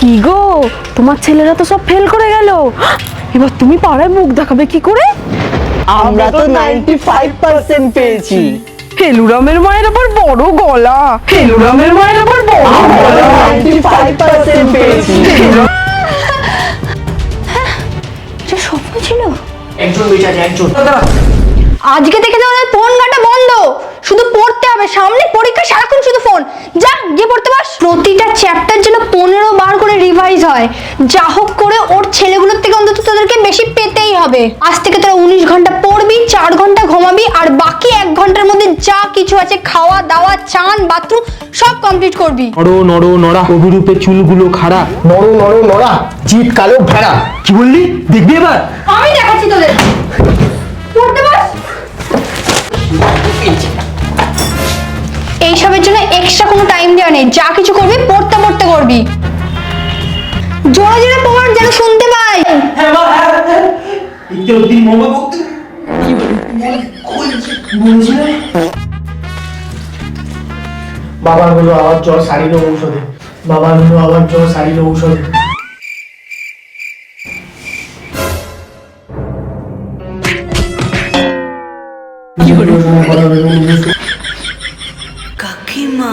কি গো? তোমার ছেলেরা তো সব ফেল করে গেল। এবার তুমি পাড়ায় মুখ দেখাবে কি করে? আমরা তো নাইনটি ফাইভ পার্সেন্ট পেয়েছি। ফেলুরামের মায়ের আবার বড় গলা। ফেলুরামের মায়ের আবার বড় গলা। নাইনটি ফাইভ পার্সেন্ট পেয়েছি। এটা স্বপ্ন ছিল একজন বেঁচে আছে একজন। আজকে থেকে তো ওদের ফোন ঘাটা বন্ধ। শুধু পড়তে হবে। সামনে পরীক্ষা সারাক্ষণ শুধু ফোন যা গিয়ে পড়তে পাস প্রতিটা চ্যাপ্টার যেন পনেরো বার করে রিভাইজ হয়। যা হোক করে ওর ছেলেগুলোর থেকে অন্তত তোদেরকে বেশি পেতেই হবে। আজ থেকে তোরা উনিশ ঘণ্টা পড়বি চার ঘণ্টা ঘুমাবি আর বাকি এক ঘণ্টার মধ্যে যা কিছু আছে খাওয়া দাওয়া চান বাথরুম সব কমপ্লিট করবি। নড়ো নড়ো নড়া। অভিরূপে চুলগুলো খাড়া। নরো নরো নড়া। জিত কালো ভেড়া। কি বললি? দেখবি এবার? আমি দেখাচ্ছি তোদের। পড়তে এইসবের জন্য এক্সট্রা কোনো টাইম দেওয়া নেই। যা কিছু করবি পড়তে পড়তে করবি। জোরে পড় যেন শুনতে পাই। হ্যাঁ মা হ্যাঁ, হ্যাঁ, হ্যাঁ। একটু দিন মোমা করতে কি বলছি হলো আবার জ্বর সারির ঔষধে। বাবার হলো আবার জ্বর সারির ঔষধে। কাকিমা।